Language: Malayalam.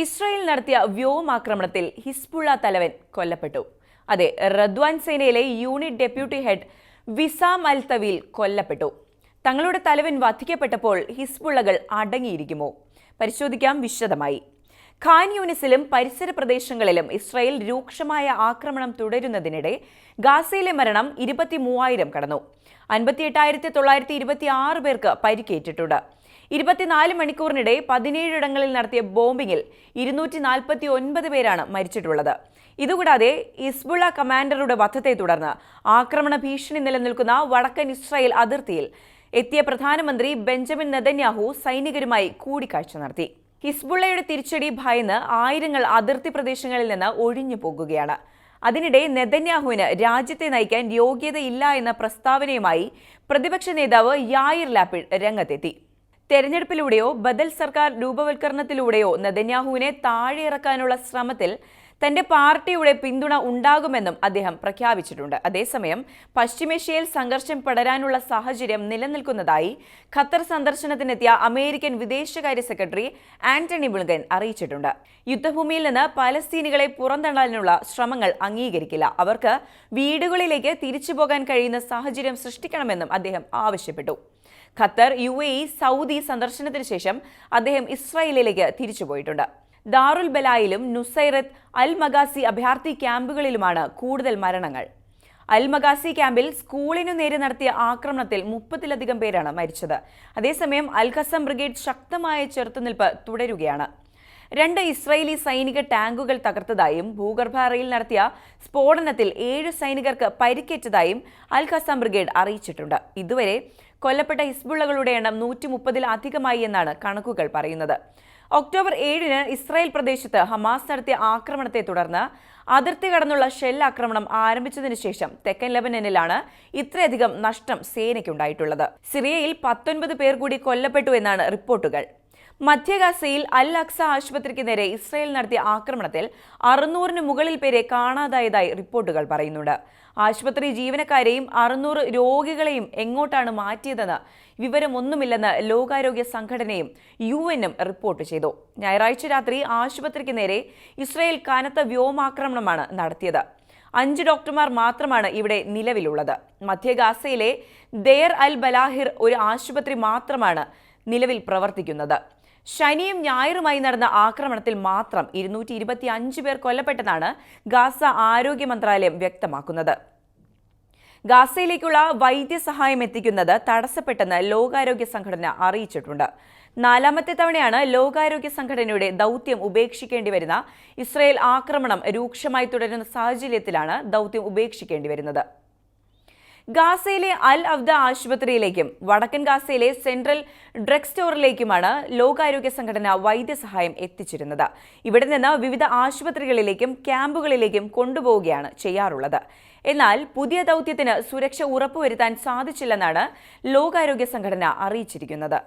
ഇസ്രായേൽ നടത്തിയ വ്യോമാക്രമണത്തിൽ ഹിസ്ബുള്ള തലവൻ കൊല്ലപ്പെട്ടു. അതെ റദ്വാൻ സേനയിലെ unit deputy head Wissam al Tawil കൊല്ലപ്പെട്ടു. തങ്ങളുടെ തലവൻ വധിക്കപ്പെട്ടപ്പോൾ ഹിസ്ബുള്ളകൾ അടങ്ങിയിരിക്കുമോ? പരിശോധിക്കാം വിശദമായി. ഖാൻ യൂണിസിലും പരിസര പ്രദേശങ്ങളിലും ഇസ്രായേൽ രൂക്ഷമായ ആക്രമണം തുടരുന്നതിനിടെ ഗാസയിലെ മരണം ഇരുപത്തി മൂവായിരം കടന്നു. അൻപത്തിയെട്ടായിരത്തി തൊള്ളായിരത്തി ഇരുപത്തി ആറ് പേർക്ക് പരിക്കേറ്റിട്ടുണ്ട്. ഇരുപത്തിനാല് മണിക്കൂറിനിടെ പതിനേഴിടങ്ങളിൽ നടത്തിയ ബോംബിങ്ങിൽ ഇരുന്നൂറ്റി നാൽപ്പത്തി ഒൻപത് പേരാണ് മരിച്ചിട്ടുള്ളത്. ഇതുകൂടാതെ ഇസ്ബുള കമാൻഡറുടെ വധത്തെ തുടർന്ന് ആക്രമണ ഭീഷണി നിലനിൽക്കുന്ന വടക്കൻ ഇസ്രായേൽ അതിർത്തിയിൽ എത്തിയ പ്രധാനമന്ത്രി ബെഞ്ചമിൻ നെതന്യാഹു സൈനികരുമായി കൂടിക്കാഴ്ച നടത്തി. ഹിസ്ബുള്ളയുടെ തിരിച്ചടി ഭയന്ന് ആയിരങ്ങൾ അതിർത്തി പ്രദേശങ്ങളിൽ നിന്ന് ഒഴിഞ്ഞു പോകുകയാണ്. അതിനിടെ നെതന്യാഹുവിന് രാജ്യത്തെ നയിക്കാൻ യോഗ്യതയില്ല എന്ന പ്രസ്താവനയുമായി പ്രതിപക്ഷ നേതാവ് യായിർ ലാപ്പിഡ് രംഗത്തെത്തി. തെരഞ്ഞെടുപ്പിലൂടെയോ ബദൽ സർക്കാർ രൂപവൽക്കരണത്തിലൂടെയോ നെതന്യാഹുവിനെ താഴെയിറക്കാനുള്ള ശ്രമത്തിൽ തന്റെ പാർട്ടിയുടെ പിന്തുണ ഉണ്ടാകുമെന്നും അദ്ദേഹം പ്രഖ്യാപിച്ചിട്ടുണ്ട്. അതേസമയം പശ്ചിമേഷ്യയിൽ സംഘർഷം പടരാനുള്ള സാഹചര്യം നിലനിൽക്കുന്നതായി ഖത്തർ സന്ദർശനത്തിനെത്തിയ അമേരിക്കൻ വിദേശകാര്യ സെക്രട്ടറി ആന്റണി ബുൾഗൻ അറിയിച്ചിട്ടുണ്ട്. യുദ്ധഭൂമിയിൽ നിന്ന് പലസ്തീനികളെ പുറന്തള്ളാനുള്ള ശ്രമങ്ങൾ അംഗീകരിക്കില്ല. അവർക്ക് വീടുകളിലേക്ക് തിരിച്ചുപോകാൻ കഴിയുന്ന സാഹചര്യം സൃഷ്ടിക്കണമെന്നും അദ്ദേഹം ആവശ്യപ്പെട്ടു. Qatar U A E Saudi സന്ദർശനത്തിന് ശേഷം അദ്ദേഹം ഇസ്രായേലിലേക്ക് തിരിച്ചുപോയിട്ടുണ്ട്. ദാറുൽ ബലായിലും നുസൈറത്ത് അൽ മഗാസി അഭയാർത്ഥി ക്യാമ്പുകളിലുമാണ് കൂടുതൽ മരണങ്ങൾ. അൽ മഗാസി ക്യാമ്പിൽ സ്കൂളിനു നേരെ നടത്തിയ ആക്രമണത്തിൽ മുപ്പതിലധികം പേരാണ് മരിച്ചത്. അതേസമയം അൽ ഖസം ബ്രിഗേഡ് ശക്തമായ ചെറുത്തുനിൽപ്പ് തുടരുകയാണ്. രണ്ട് ഇസ്രയേലി സൈനിക ടാങ്കുകൾ തകർത്തതായും ഭൂഗർഭ അറയിൽ നടത്തിയ സ്ഫോടനത്തിൽ ഏഴ് സൈനികർക്ക് പരിക്കേറ്റതായും അൽ ഖസാം ബ്രിഗേഡ് അറിയിച്ചിട്ടുണ്ട്. ഇതുവരെ കൊല്ലപ്പെട്ട ഹിസ്ബുള്ളകളുടെ എണ്ണം നൂറ്റി മുപ്പതിലധികമായി എന്നാണ് കണക്കുകൾ പറയുന്നത്. ഒക്ടോബർ ഏഴിന് ഇസ്രായേൽ പ്രദേശത്ത് ഹമാസ് നടത്തിയ ആക്രമണത്തെ തുടർന്ന് അതിർത്തി കടന്നുള്ള ഷെൽ ആക്രമണം ആരംഭിച്ചതിനു ശേഷം തെക്കൻ ലെബനനിലാണ് ഇത്രയധികം നഷ്ടം സേനയ്ക്കുണ്ടായിട്ടുള്ളത്. സിറിയയിൽ പത്തൊൻപത് പേർ കൂടി കൊല്ലപ്പെട്ടു എന്നാണ് റിപ്പോർട്ടുകൾ. മധ്യഗാസയിൽ അൽ അക്സ ആശുപത്രിക്ക് നേരെ ഇസ്രായേൽ നടത്തിയ ആക്രമണത്തിൽ അറുന്നൂറിന് മുകളിൽ പേരെ കാണാതായതായി റിപ്പോർട്ടുകൾ പറയുന്നുണ്ട്. ആശുപത്രി ജീവനക്കാരെയും അറുന്നൂറ് രോഗികളെയും എങ്ങോട്ടാണ് മാറ്റിയതെന്ന് വിവരമൊന്നുമില്ലെന്ന് ലോകാരോഗ്യ സംഘടനയും യു എനും റിപ്പോർട്ട് ചെയ്തു. ഞായറാഴ്ച രാത്രി ആശുപത്രിക്ക് നേരെ ഇസ്രായേൽ കനത്ത വ്യോമാക്രമണമാണ് നടത്തിയത്. അഞ്ച് ഡോക്ടർമാർ മാത്രമാണ് ഇവിടെ നിലവിലുള്ളത്. മധ്യഗാസയിലെ ദെയർ അൽ ബലാഹിർ ഒരു ആശുപത്രി മാത്രമാണ് നിലവിൽ പ്രവർത്തിക്കുന്നത്. ശനിയും ഞായറുമായി നടന്ന ആക്രമണത്തിൽ മാത്രം ഇരുന്നൂറ്റി ഇരുപത്തി അഞ്ച് പേർ കൊല്ലപ്പെട്ടെന്നാണ് ഗാസ ആരോഗ്യ മന്ത്രാലയം വ്യക്തമാക്കുന്നത്. ഗാസയിലേക്കുള്ള വൈദ്യസഹായം എത്തിക്കുന്നത് തടസ്സപ്പെട്ടെന്ന് ലോകാരോഗ്യ സംഘടന അറിയിച്ചിട്ടുണ്ട്. നാലാമത്തെ തവണയാണ് ലോകാരോഗ്യ സംഘടനയുടെ ദൗത്യം ഉപേക്ഷിക്കേണ്ടി വരുന്ന ഇസ്രയേൽ ആക്രമണം രൂക്ഷമായി തുടരുന്ന സാഹചര്യത്തിലാണ് ദൗത്യം ഉപേക്ഷിക്കേണ്ടി വരുന്നത്. ഗാസയിലെ അൽ അബ്ദ ആശുപത്രിയിലേക്കും വടക്കൻ ഗാസയിലെ സെൻട്രൽ ഡ്രഗ് സ്റ്റോറിലേക്കുമാണ് ലോകാരോഗ്യ സംഘടന വൈദ്യസഹായം എത്തിച്ചിരുന്നത്. ഇവിടെ നിന്ന് വിവിധ ആശുപത്രികളിലേക്കും ക്യാമ്പുകളിലേക്കും കൊണ്ടുപോവുകയാണ് ചെയ്യാറുള്ളത്. എന്നാൽ പുതിയ ദൗത്യത്തിന് സുരക്ഷ ഉറപ്പുവരുത്താൻ സാധിച്ചില്ലെന്നാണ് ലോകാരോഗ്യ സംഘടന അറിയിച്ചിരിക്കുന്നത്.